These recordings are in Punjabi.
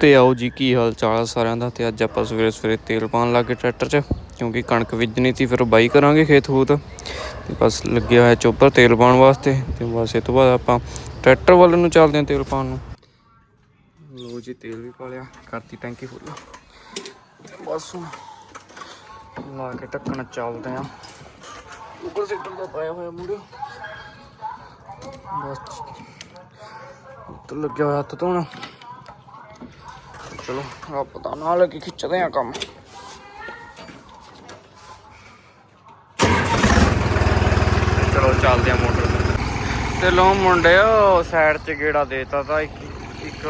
ਤੇ ਆਓ ਜੀ, ਕੀ ਹਾਲ ਚਾਲ ਆ ਸਾਰਿਆਂ ਦਾ? ਤੇ ਅੱਜ ਆਪਾਂ ਸਵੇਰੇ ਸਵੇਰੇ ਤੇਲ ਪਾਉਣ ਲੱਗੇ ਟਰੈਕਟਰ 'ਚ, ਕਿਉਂਕਿ ਕਣਕ ਬੀਜਣੀ ਸੀ, ਫਿਰ ਬਾਈ ਕਰਾਂਗੇ ਖੇਤ ਖੂਤ। ਤੇ ਬਸ ਲੱਗਿਆ ਹੋਇਆ ਚੋਪਰ ਤੇਲ ਪਾਉਣ ਵਾਸਤੇ। ਤੇ ਬਸ ਇਹ ਤੋਂ ਬਾਅਦ ਆਪਾਂ ਟਰੈਕਟਰ ਵੱਲ ਨੂੰ ਚੱਲਦੇ ਹਾਂ ਤੇਲ ਪਾਉਣ ਨੂੰ। ਲੋ ਜੀ, ਤੇਲ ਵੀ ਪਾ ਲਿਆ, ਕਰਤੀ ਟੈਂਕੀ ਫੁੱਲ। ਬਸ ਲਾ ਕੇ ਢੱਕਣ ਚੱਲਦੇ ਆਂ ਉੱਪਰ ਸਿੱਟਰ ਦਾ ਪਾਇਆ ਹੋਇਆ ਮੂਰੇ ਬਸ, ਉੱਤਰ ਲੱਗਿਆ ਹੋਇਆ ਹੱਥ ਧੋਣ। ਚਲੋ ਆ ਪਤਾ ਨਾ ਲੱਗੇ ਖਿੱਚਦੇ ਆ ਕੰਮ। ਚਲੋ ਚੱਲਦੇ ਆ ਮੋਟਰ ਤੇ। ਲੋ ਮੁੰਡਿਓ ਸਾਈਡ 'ਚ ਗੇੜਾ ਦੇਤਾ ਤਾਂ ਇੱਕ ਇੱਕ।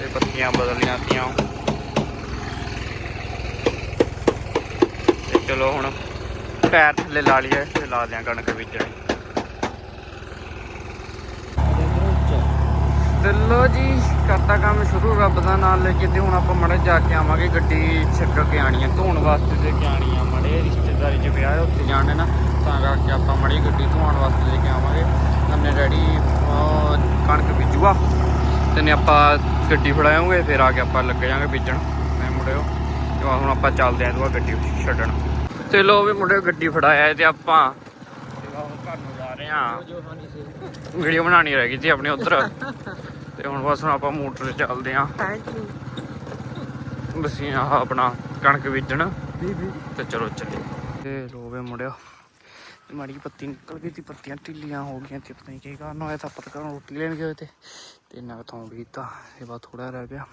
ਤੇ ਬੱਤੀਆਂ ਬਦਲੀਆਂ ਤੀਆਂ। ਤੇ ਚਲੋ ਹੁਣ ਪੈਰ ਥੱਲੇ ਲਾ ਲਈਏ ਤੇ ਲਾ ਦਿਆਂ ਕਣਕ ਬੀਜਣੀ ਤੇ ਲੋ ਜੀ ਕਰਤਾ ਕੰਮ ਸ਼ੁਰੂ ਰੱਬ ਦਾ ਨਾਮ ਲੈ ਕੇ ਤੇ ਹੁਣ ਆਪਾਂ ਮੜੇ ਜਾ ਕੇ ਆਵਾਂਗੇ ਗੱਡੀ ਛੱਕ ਕੇ ਆਣੀ ਹੈ ਧੋਣ ਵਾਸਤੇ ਤੇ ਕੇ ਆਣੀ ਆ ਮੜੇ ਰਿਸ਼ਤੇਦਾਰੀ 'ਚ ਵਿਆਹ ਹੈ, ਉੱਥੇ ਜਾਣੇ ਨਾ ਤਾਂ ਕਰਕੇ ਆਪਾਂ ਮੜੀ ਗੱਡੀ ਧੋਣ ਵਾਸਤੇ ਲੈ ਕੇ ਆਵਾਂਗੇ। ਨੰਨੇ ਡੈਡੀ ਕਣਕ ਬੀਜੂਗਾ ਤੇ ਨੇ ਆਪਾਂ ਗੱਡੀ ਫੜਾਉਂਗੇ ਫਿਰ ਆ ਕੇ ਆਪਾਂ ਲੱਗ ਜਾਾਂਗੇ ਬੀਜਣ ਮੈਂ ਮੁੜਿਓ ਤੇ ਹੁਣ ਆਪਾਂ ਚੱਲਦੇ ਆਂ ਦੁਆ ਗੱਡੀ ਛੱਡਣ। ਤੇ ਲੋ ਵੀ ਮੁੰਡਿਓ ਗੱਡੀ ਫੜਾਇਆ ਤੇ ਆਪਾਂ। ਤੇ ਹੁਣ ਘਰ ਨੂੰ ਆਂ ਵੀਡੀਓ ਬਣਾਉਣੀ ਰਹਿ ਗਈ ਸੀ ਆਪਣੇ ਉਧਰ। ਤੇ ਹੁਣ ਬਸ ਹੁਣ ਆਪਾਂ ਮੋਟਰ ਤੇ ਚੱਲਦੇ ਆਂ ਬਸ ਇਹ ਆਹ ਆਪਣਾ ਕਣਕ ਬੀਜਣ। ਤੇ ਚਲੋ ਚੱਲੇ ਤੇ ਲੋਵੇ ਤੇ ਮਾੜੀ ਪੱਤੀ ਨਿਕਲ ਗਈ ਸੀ ਪੱਤੀਆਂ ਢਿੱਲੀਆਂ ਹੋ ਗਈਆਂ ਤੇ ਪਤਾ ਨਹੀਂ ਕੀ ਕਾਰਨ ਹੋਇਆ ਤਾਂ ਪਤਾ ਕਰਨ ਰੋਟੀ ਲੈਣ ਗਏ ਤੇ ਤੇ ਇੰਨਾ ਕੁ ਥੋਂ ਬੀਜਤਾ ਇਹ ਬਾਅਦ ਥੋੜਾ ਰਹਿ ਗਿਆ।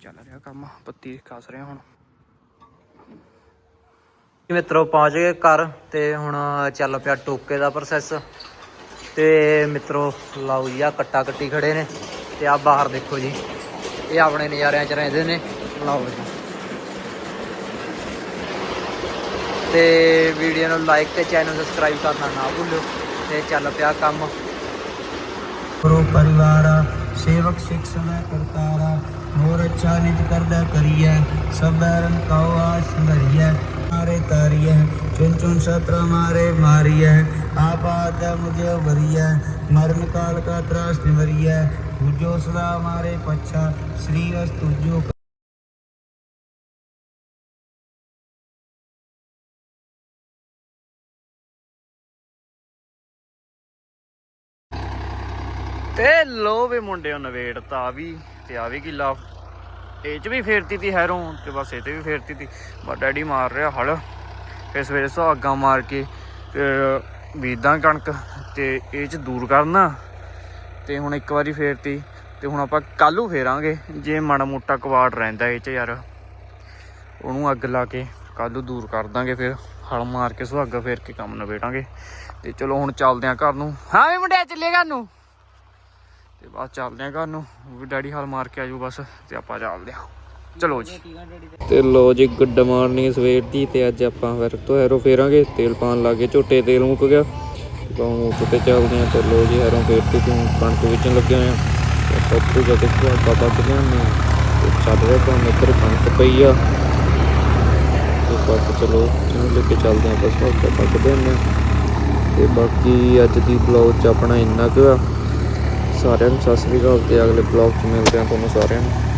ਚੱਲ ਰਿਹਾ ਕੰਮ ਪੱਤੀ ਕੱਸ ਰਿਹਾ ਹੁਣ। ਮਿੱਤਰੋ ਪਹੁੰਚ ਗਏ ਘਰ ਤੇ ਹੁਣ ਚੱਲ ਪਿਆ ਟੋਕੇ ਦਾ ਪ੍ਰੋਸੈਸ ਤੇ ਮਿੱਤਰੋ ਲਾਓ ਜੀ ਆ ਕੱਟਾ ਕੱਟੀ ਖੜੇ ਨੇ ਤੇ ਆ ਬਾਹਰ ਦੇਖੋ ਜੀ, ਇਹ ਆਪਣੇ ਨਜ਼ਾਰਿਆਂ 'ਚ ਰਹਿੰਦੇ ਨੇ। ਲਾਓ ਜੀ। ਤੇ ਵੀਡੀਓ ਨੂੰ ਲਾਈਕ ਤੇ ਚੈਨਲ ਸਬਸਕ੍ਰਾਈਬ ਕਰਨਾ ਨਾ ਭੁੱਲਿਓ ਤੇ ਚੱਲ ਪਿਆ ਕੰਮ। ਗੁਰੂ ਪਰਿਵਾਰ, ਸੇਵਕ ਸਿੱਖ ਸਮੈ ਕਰਤਾਰਾ ਮੋਰ ਅੱਛਾ ਕਰਦਾ ਕਰੀਐ, ਸਭ ਰੰਗ ਕਾਉ ਆਸ मारे तारिए चुन चुन शत्रु मारे मारिए आप आदा मुझे उभरिए मरण काल का त्रास निवरिए तुझो सदा मारे पच्छा श्री रस तुझो ਤੇ ਲੋ ਵੀ ਮੁੰਡਿਓ ਨਵੇੜਤਾ ਆ ਵੀ ਤੇ ਆ ਵੀ ਕਿਲਾ ਇਹ ਚ ਵੀ ਫੇਰਤੀ ਤੀ ਹੈਰੋਂ ਤੇ ਬਸ ਇਹ ਤੇ ਵੀ ਫੇਰਤੀ ਤੀ। ਬਾ ਡੈਡੀ ਮਾਰ ਰਿਹਾ ਹਲ। ਫਿਰ ਸਵੇਰੇ ਸੁਹਾਗਾ ਮਾਰ ਕੇ ਫਿਰ ਬੀਦਾਂ ਕਣਕ ਤੇ ਇਹ ਚ ਦੂਰ ਕਰਨਾ। ਤੇ ਹੁਣ ਇੱਕ ਵਾਰੀ ਫੇਰਤੀ ਤੇ ਹੁਣ ਆਪਾਂ ਕੱਲੂ ਫੇਰਾਂਗੇ, ਜੇ ਮਾੜਾ ਮੋਟਾ ਕਵਾੜ ਰਹਿੰਦਾ ਇਹ ਚ ਯਾਰ। ਉਹਨੂੰ ਅੱਗ ਲਾ ਕੇ ਕੱਲੂ ਦੂਰ ਕਰ ਦਾਂਗੇ ਫਿਰ। ਹਲ ਮਾਰ ਕੇ ਸੁਹਾਗਾ ਫੇਰ ਕੇ ਕੰਮ ਨਵੇੜਾਂਗੇ ਤੇ ਚਲੋ ਹੁਣ ਚੱਲਦੇ ਆਂ ਘਰ ਨੂੰ। ਹਾਂ ਵੀ ਮੁੰਡਿਆ ਚੱਲੇ ਘਰ ਨੂੰ। ਤੇ ਬਸ ਚੱਲਦੇ ਆਂ ਘਰ ਨੂੰ। ਡੈਡੀ ਹਾਲ ਮਾਰ ਕੇ ਆਜੂ ਬਸ ਤੇ ਆਪਾਂ ਚੱਲਦੇ ਆਂ ਚਲੋ ਜੀ। ਤੇ ਲੋ ਜੀ ਗੁੱਡ ਮਾਰਨਿੰਗ ਸਵੇਰ ਦੀ ਤੇ ਅੱਜ ਆਪਾਂ ਫਿਰ ਤੋਂ ਹੈਰੋ ਫੇਰਾਂਗੇ। ਤੇਲ ਪਾਣ ਲੱਗੇ ਝੋਟੇ ਤੇਲ ਮੁੱਕ ਗਿਆ। ਤੇ ਹੁਣ ਚੱਲਦੇ ਆਂ ਤੇ ਲੋ ਜੀ ਹੈਰੋਂ ਫੇਰ ਤੇ ਤੂੰ ਕਣਕ ਵੇਚਣ ਲੱਗੇ ਹੋਏ ਆ ਤੇ ਆਪਾਂ ਉੱਥੇ ਜਾ ਕੇ ਸੁਹਾਗਾ ਬੱਕ ਰਿਹਾ ਤਾਂ ਇੱਧਰ ਕਣਕ ਪਈ ਆ। ਤੇ ਬਸ ਚਲੋ ਇਹਨੂੰ ਲੈ ਕੇ ਚੱਲਦੇ ਆਂ ਬਸ ਸੁਹਾਗਾ ਬੱਕਦੇ ਹਾਂ। ਤੇ ਬਾਕੀ ਅੱਜ ਦੀ ਬਲੌਗ ਚ ਆਪਣਾ ਇੰਨਾ ਕੁ ਆ। ਸਾਰਿਆਂ ਨੂੰ ਸਤਿ ਸ੍ਰੀ ਅਕਾਲ ਤੇ ਅਗਲੇ ਬਲੌਗ 'ਚ ਮਿਲਦੇ ਹਾਂ ਤੁਹਾਨੂੰ ਸਾਰਿਆਂ ਨੂੰ।